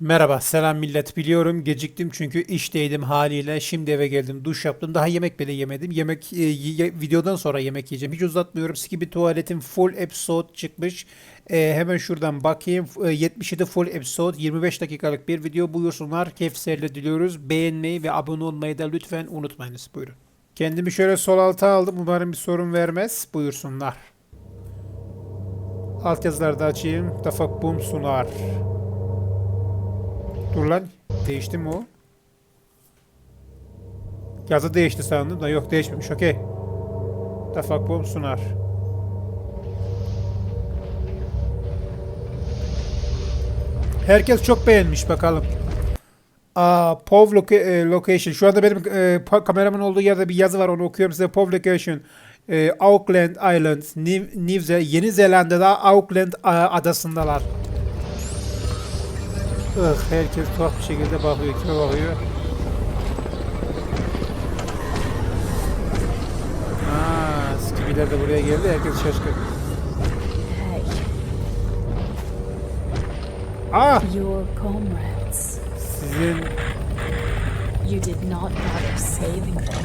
Merhaba, selam millet. Biliyorum geciktim çünkü işteydim haliyle. Şimdi eve geldim, duş yaptım. Daha yemek bile yemedim. Yemek e, ye- videodan sonra yemek yiyeceğim. Hiç uzatmıyorum. Skibi tuvaletin full episode çıkmış. E, hemen şuradan bakayım. E, 77 full episode, 25 dakikalık bir video. Buyursunlar. Keyif seyirler diliyoruz. Beğenmeyi ve abone olmayı da lütfen unutmayınız. Buyurun. Kendimi şöyle sol alta aldım. Umarım bir sorun vermez. Buyursunlar. Alt yazıları da açayım. Tafak Boom sunar. Dur lan. Değişti mi o? Yazı değişti sandım da yok değişmemiş. Okey. Tafak bom sunar. Herkes çok beğenmiş bakalım. Aa, POV loca- e, location. Şu anda benim e, kameramın olduğu yerde bir yazı var onu okuyorum size. POV location. E, Auckland Islands. New, New Yeni Zelanda'da Auckland a, adasındalar. Ih, herkes tuhaf bir şekilde bakıyor. Kime bakıyor? Aa, Skibiler de buraya geldi. Herkes şaşkın. Hey, Ah! your comrades. Sizin You did not bother saving them.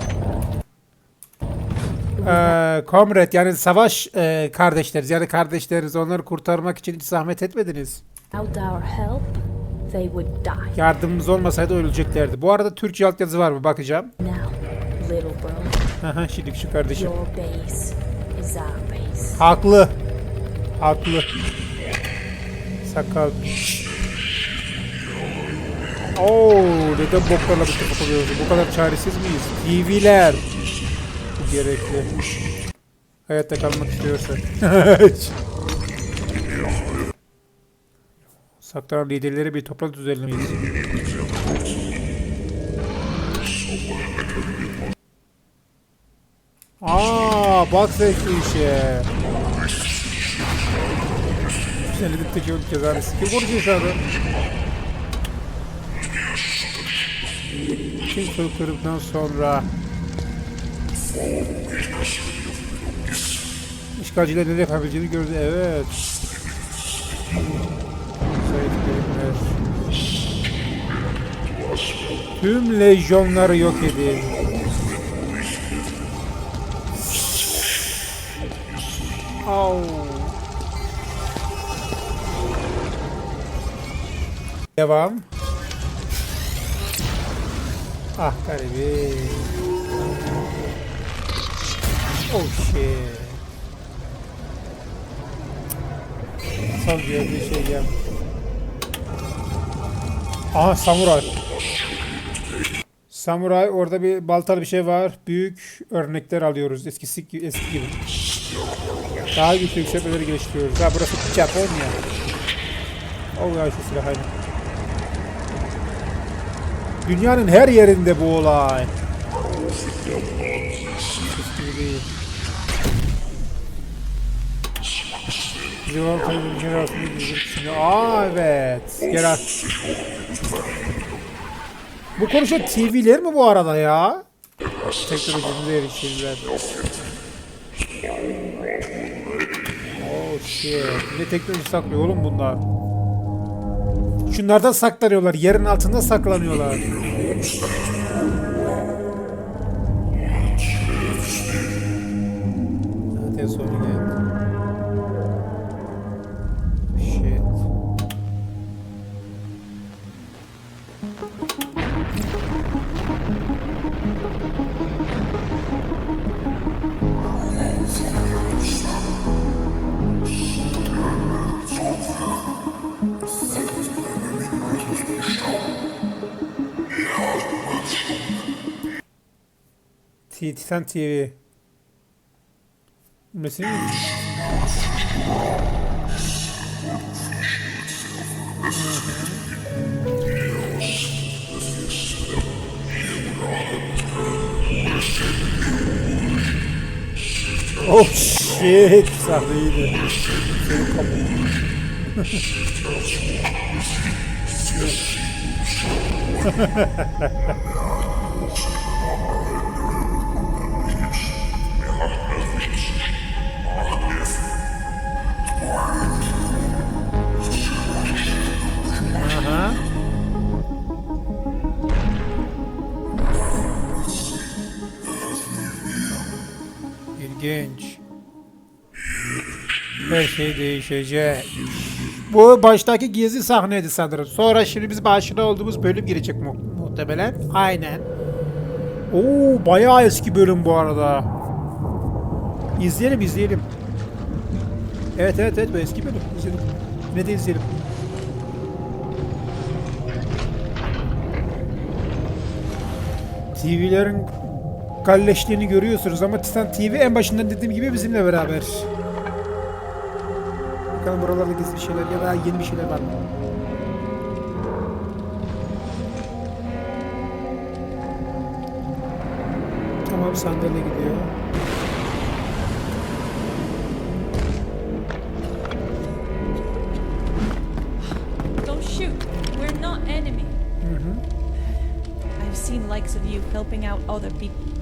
eee comrade yani savaş eee, kardeşleriz. Yani kardeşleriniz. Onları kurtarmak için hiç zahmet etmediniz. Without our help, they would die. Yardımımız olmasaydı öleceklerdi. Bu arada Türkçe altyazı var mı? Bakacağım. Now, little bro, Aha, Şimdi şu kardeşim. your base is our base. Haklı. Haklı. Sakal. Oo, neden boklarla bir tık oluyoruz? Bu kadar çaresiz miyiz? TV'ler. Bu gerekli. Hayatta kalmak istiyorsan. Saklanan liderleri bir toplantı düzenlemeyiz. Aa, bak sen şu işe. Senedipteki yol cezanesi. Kim konuşuyor şu anda? Kim soykırımdan sonra işgalciler ne yapabileceğini gördü. Evet. Tüm lejyonları yok edin. Devam. Ah garibim. Oh shit. Son gördüğü şey ya. Aha samuray. Samuray orada bir baltalı bir şey var. Büyük örnekler alıyoruz. Eskisi eski gibi. Daha güçlü yükseltmeleri geliştiriyoruz. Ha burası Japonya. Oh ya şu silah aynı. Dünyanın her yerinde bu olay. Kişinin. Aa evet. Gel Bu konuşan TV'ler mi bu arada ya? Teknolojimize erişimler. Oh shit. Ne teknoloji saklıyor oğlum bunlar? Şunlardan saklanıyorlar. Yerin altında saklanıyorlar. Zaten sonu Titan TV. Mesele mi? Oh shit! Sahneydi. Senin kapın. İlginç. Her şey değişecek. Bu baştaki gizli sahneydi sanırım. Sonra şimdi biz aşina olduğumuz bölüm girecek mu muhtemelen. Aynen. Oo bayağı eski bölüm bu arada. İzleyelim izleyelim. Evet evet evet bu eski bölüm. İzleyelim. Ne de izleyelim. TV'lerin kalleşliğini görüyorsunuz ama Titan TV en başından dediğim gibi bizimle beraber. Bakalım buralarda gizli şeyler ya da yeni bir şeyler var mı? Tamam sandalye gidiyor. Don't shoot. We're not enemy. I've seen likes of you helping out other people.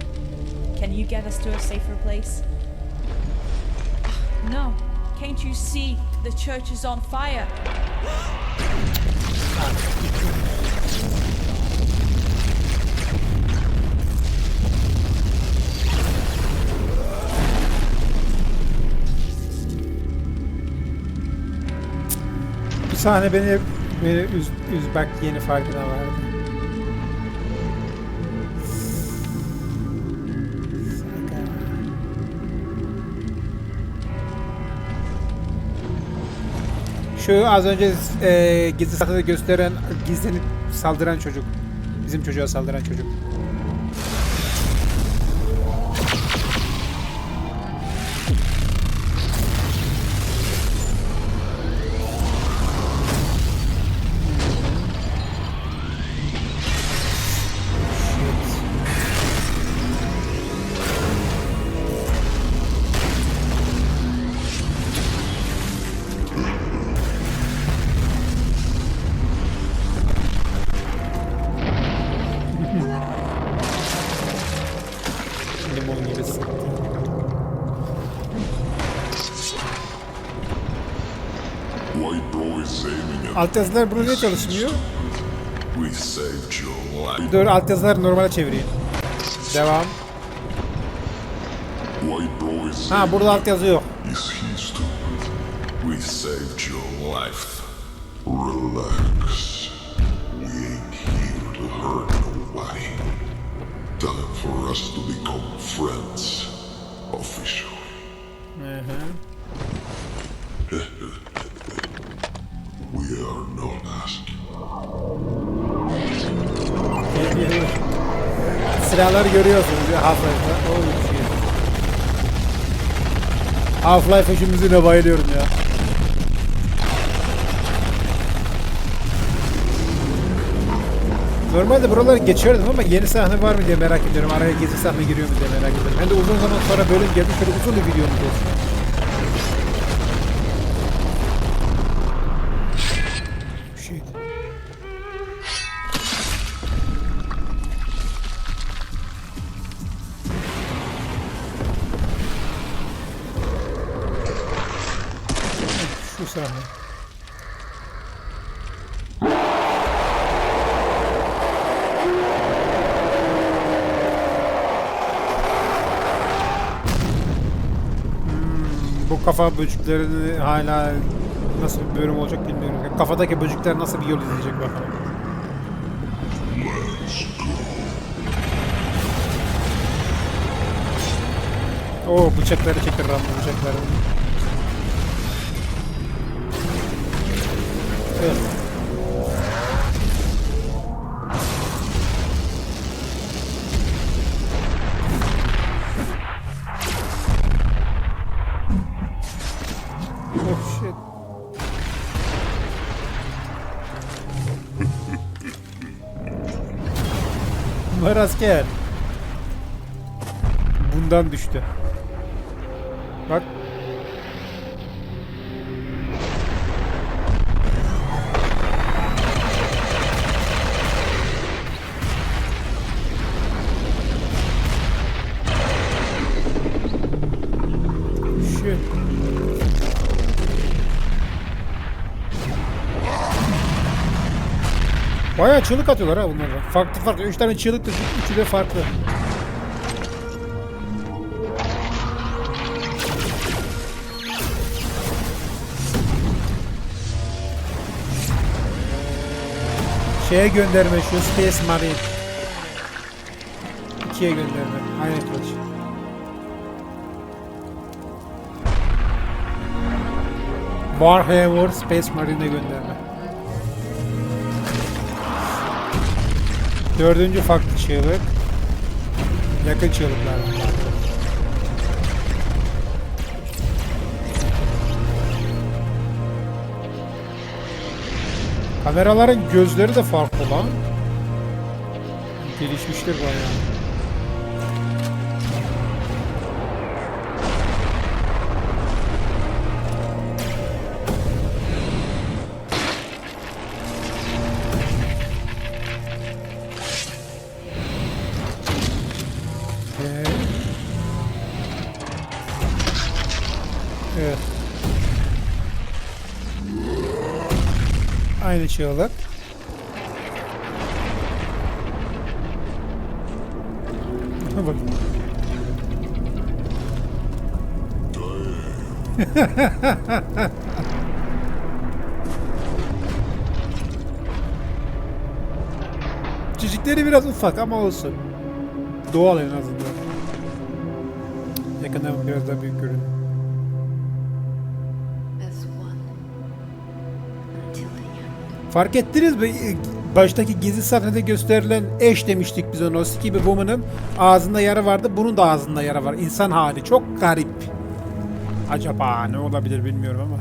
Can you get us to a safer place? Oh, no. Can't you see the church is on fire? Bu sahne beni beni üz, üz bak yeni farkına vardı. Şu az önce e, gizli sahnede gösteren, gizlenip saldıran çocuk. Bizim çocuğa saldıran çocuk. Alt yazılar burada niye çalışmıyor? Dur alt yazılar normale çevireyim. Devam. Ha burada alt yazı yok. We saved your life. Relax. We ain't here to hurt nobody. Time for us to become friends. Officially. we are not asking. Silahları görüyorsunuz ya Half-Life'da. Oh shit. Half-Life şu müziğine bayılıyorum ya. Normalde buraları geçiyordum ama yeni sahne var mı diye merak ediyorum. Araya gizli sahne giriyor mu diye merak ediyorum. Hem de uzun zaman sonra bölüm geldi. Şöyle uzun bir videomuz olsun. Şu sahne. Hmm, Bu kafa böceklerini hala nasıl bir bölüm olacak bilmiyorum. Kafadaki böcekler nasıl bir yol izleyecek bakalım. Oo bıçakları çekti Rambo bıçakları. Evet. Oh shit. Bunlar asker. Bundan düştü. Bak. Baya çığlık atıyorlar ha bunlar. Farklı farklı. Üç tane çığlık da üçü de farklı. Şeye gönderme şu Space Marine. İkiye gönderme. Aynı kılıç. Warhammer Space Marine'e gönderme. Dördüncü farklı çığlık. Yakın çığlıklar. Kameraların gözleri de farklı lan. Gelişmiştir bayağı. Aynı çığlık. Bak. Cicikleri biraz ufak ama olsun. Doğal en azından. Yakından biraz daha büyük görünüyor. Fark ettiniz mi? E, Baştaki gizli sahnede gösterilen eş demiştik biz ona. O Skippy Woman'ın ağzında yara vardı. Bunun da ağzında yara var. İnsan hali. Çok garip. Acaba ne olabilir bilmiyorum ama.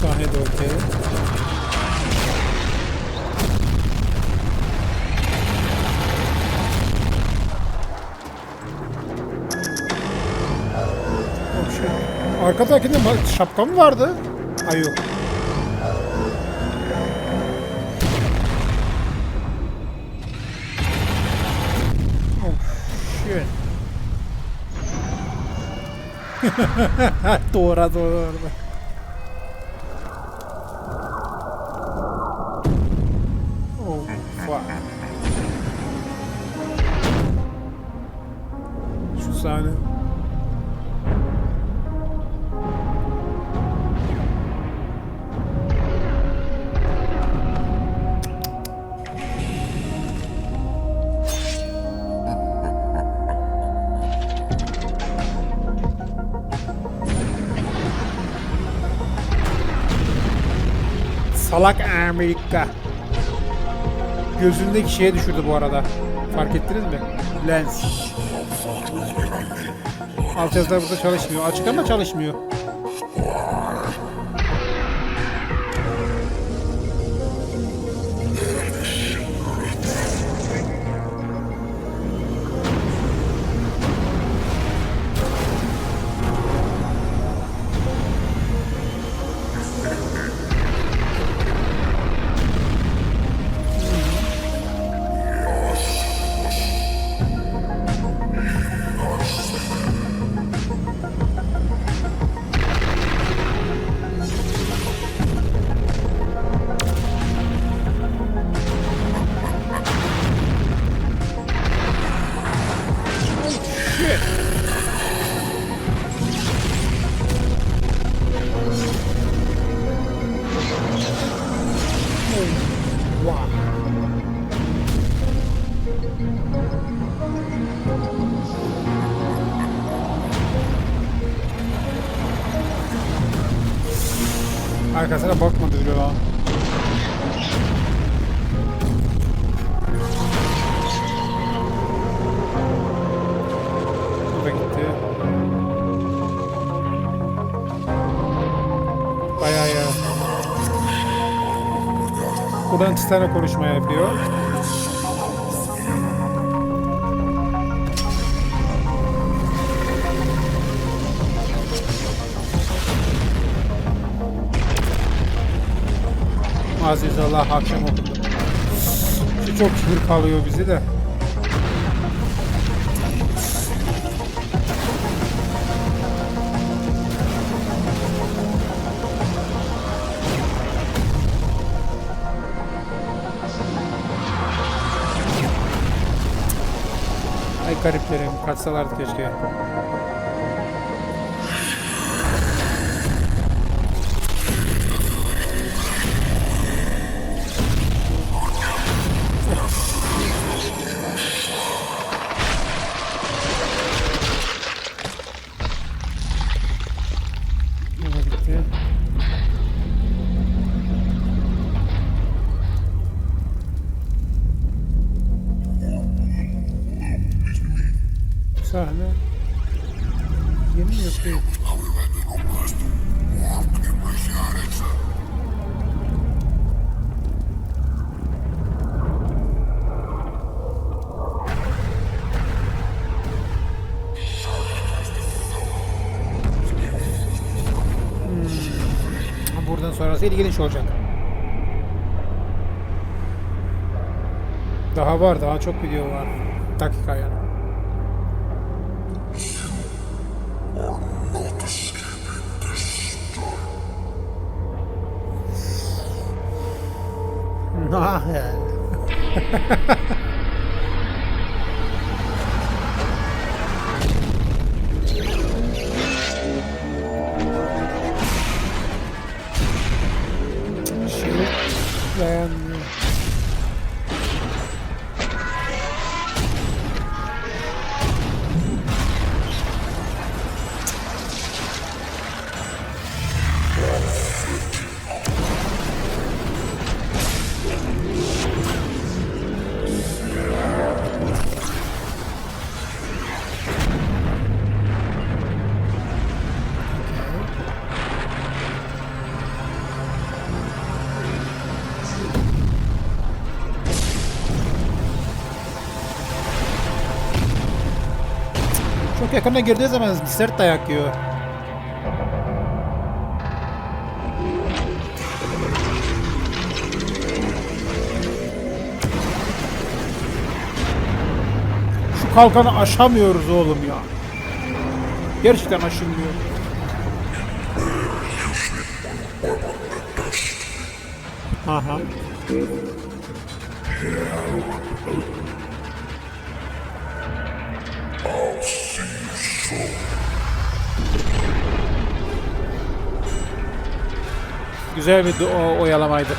Sahne de okey. Arkadakinde şapka mı vardı? Ay yok. Oh shit. doğra doğra. Oh Salak Amerika. Gözündeki şeye düşürdü bu arada. Fark ettiniz mi? Lens. Alt yazılar burada çalışmıyor. Açık ama çalışmıyor. Arkasına bakmadı bile lan. Bu da gitti. Bayağı ya. Buradan Titan'a konuşma yapıyor. Aziz Allah akşam okundu. Şu çok kibir kalıyor bizi de. Ay gariplerim kaçsalardı keşke. İlginç olacak. Daha var, daha çok video var. Dakika yani. Not Çok yakına girdiği zaman sert dayak yiyor. Şu kalkanı aşamıyoruz oğlum ya. Gerçekten aşılmıyor. Aha. Soon. Güzel bir o- oyalamaydı.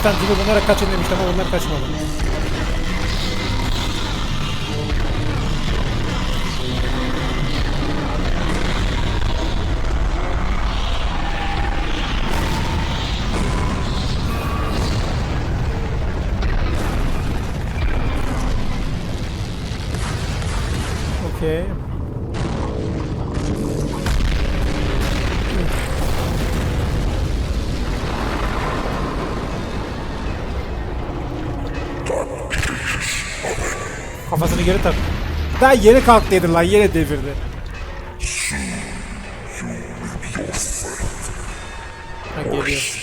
Gibi bunlara kaçın demiştim ama onlar kaçmadı. Kafasını geri tak. Daha yeni kalk dedi lan yine devirdi. Ha geliyor.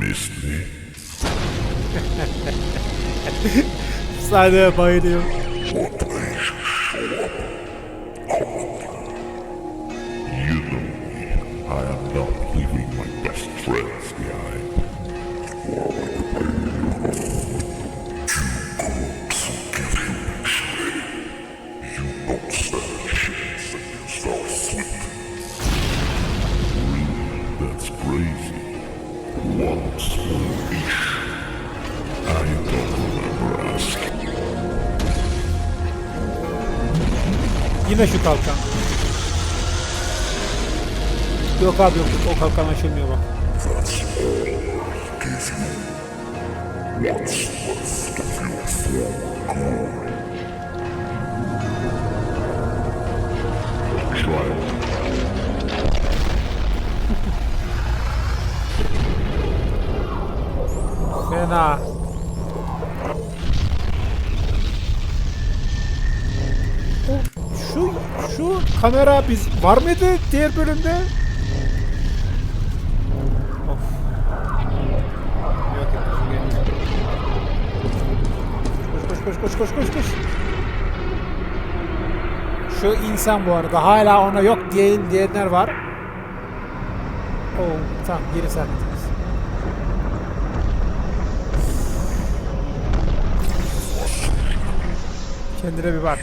Missed me? Sahneye bayılıyorum. You know me. I am not leaving my best friends Yine şu kalkan. Yok abi yok o kalkan açılmıyor bak. Fena. Kamera biz var mıydı diğer bölümde? Of. Koş koş koş koş koş koş koş. Şu insan bu arada hala ona yok diye diyenler var. Oo tamam geri sarkıtırız. Kendine bir bak.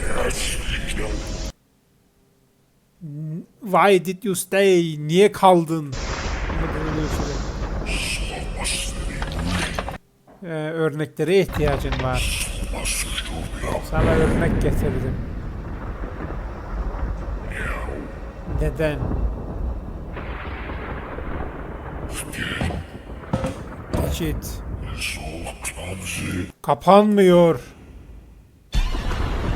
Why did you stay? Niye kaldın? Ee, örneklere ihtiyacın var. Sana örnek getirdim. Neden? Geçit. Kapanmıyor.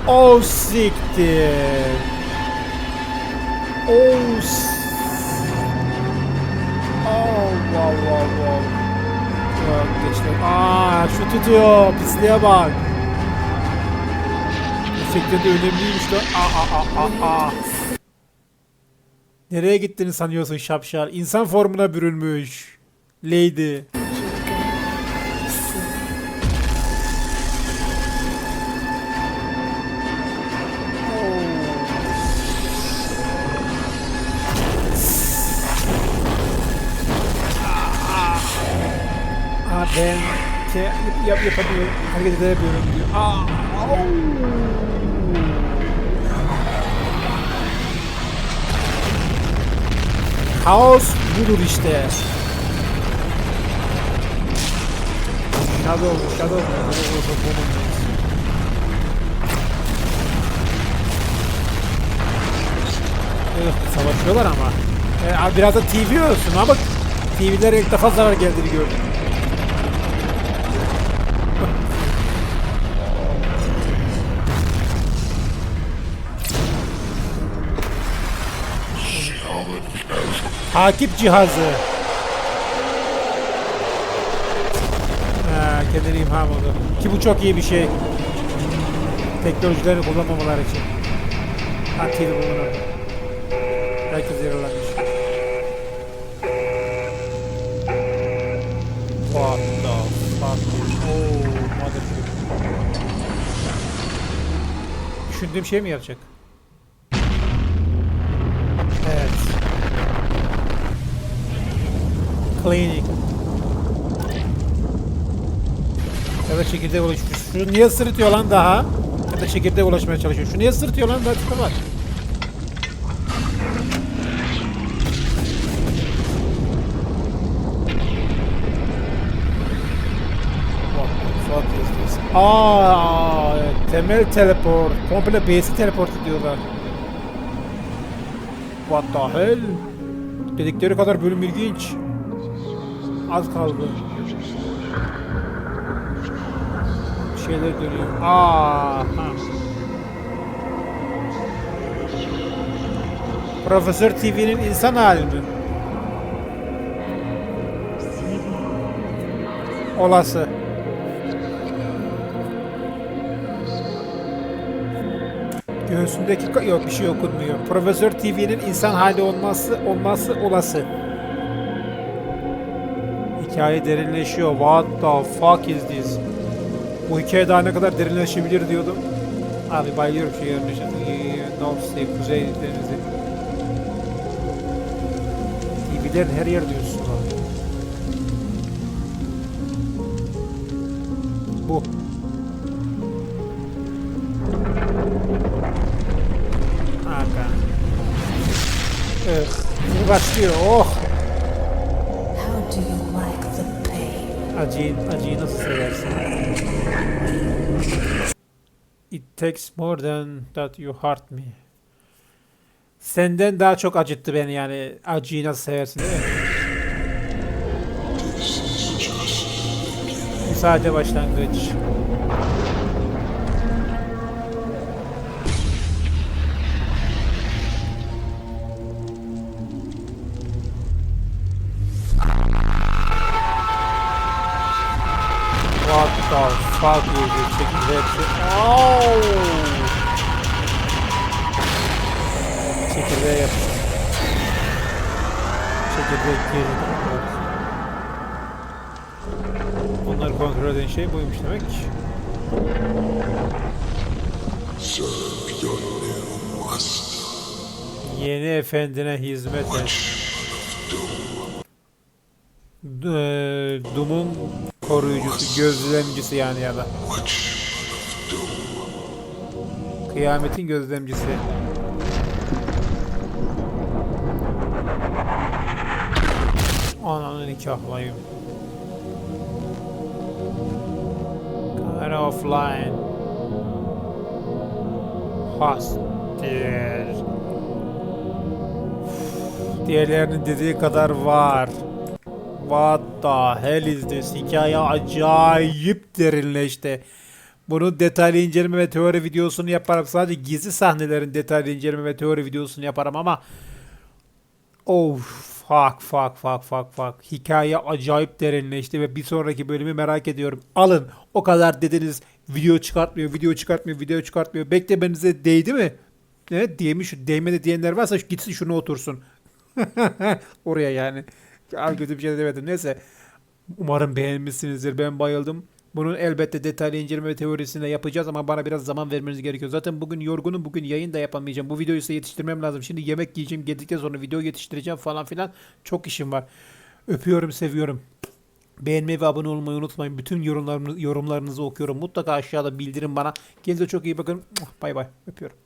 Oh siktir. Oh. Oh wow wow wow. Yok geçti. Aa şu tutuyor. Pisliğe bak. Gerçekten de önemliymiş lan. Aa aa aa aa. Nereye gittiğini sanıyorsun şapşal? İnsan formuna bürünmüş. Lady. Ben şey yap, yap, yapamıyorum. Hareket edemiyorum diyor. Aa, au. Kaos budur işte. Shadow, Shadow. Evet, savaşıyorlar ama. Ee, biraz da TV olsun ama TV'lere ilk defa zarar geldiğini gördüm. Takip cihazı. Ha, kendini imham oldu. Ki bu çok iyi bir şey. Teknolojilerini kullanmamalar için. TV bulunur. Herkes yaralanmış. What the fuck? Oh, mother Düşündüğüm şey mi yapacak? Cleaning. Da çekirdeğe ulaşmış. Şu niye sırıtıyor lan daha? Ya da çekirdeğe ulaşmaya çalışıyor. Şu niye sırıtıyor lan daha tipe bak. Aa, temel teleport. Komple base'i teleport ediyorlar. What the hell? Dedikleri kadar bölüm ilginç. Az kaldı. Şeyler dönüyor. Aa. Profesör TV'nin insan hali mi? Olası. Göğsündeki yok bir şey okunmuyor. Profesör TV'nin insan hali olması olması olası. Hikaye derinleşiyor. What the fuck is this? Bu hikaye daha ne kadar derinleşebilir diyordum. Abi bayılıyorum şey görünüşe. North Sea, Kuzey Denizi. TV'lerin her yer diyorsun abi. Bu. Aga. Ugh. Başlıyor. Oh. Acıyı, acıyı nasıl seversin? It takes more than that you hurt me. Senden daha çok acıttı beni yani. Acıyı nasıl seversin değil mi? Sadece başlangıç. İs this? Çekirdeği hepsi. Ow! Çekirdeğe yapıştı. Çekirdek girdi. Evet. Onları kontrol eden şey buymuş demek. Serve your new master. Yeni efendine hizmet et. D- Doom'un koruyucusu, gözlemcisi yani ya da. Kıyametin gözlemcisi. Ananı nikahlayayım. Kamera offline. Hastir. Diğerlerinin dediği kadar var. What the hell is this? Hikaye acayip derinleşti. Bunu detaylı inceleme ve teori videosunu yaparım. Sadece gizli sahnelerin detaylı inceleme ve teori videosunu yaparım ama Of fuck fuck fuck fuck fuck. Hikaye acayip derinleşti ve bir sonraki bölümü merak ediyorum. Alın o kadar dediniz video çıkartmıyor, video çıkartmıyor, video çıkartmıyor. Beklemenize değdi mi? Evet diyemiş, değmedi diyenler varsa gitsin şunu otursun. Oraya yani. Abi kötü bir şey de demedim. Neyse. Umarım beğenmişsinizdir. Ben bayıldım. Bunun elbette detaylı inceleme ve teorisini de yapacağız ama bana biraz zaman vermeniz gerekiyor. Zaten bugün yorgunum. Bugün yayın da yapamayacağım. Bu videoyu ise yetiştirmem lazım. Şimdi yemek yiyeceğim. Geldikten sonra video yetiştireceğim falan filan. Çok işim var. Öpüyorum, seviyorum. Beğenmeyi ve abone olmayı unutmayın. Bütün yorumlarınızı, yorumlarınızı okuyorum. Mutlaka aşağıda bildirin bana. Kendinize çok iyi bakın. Bay bay. Öpüyorum.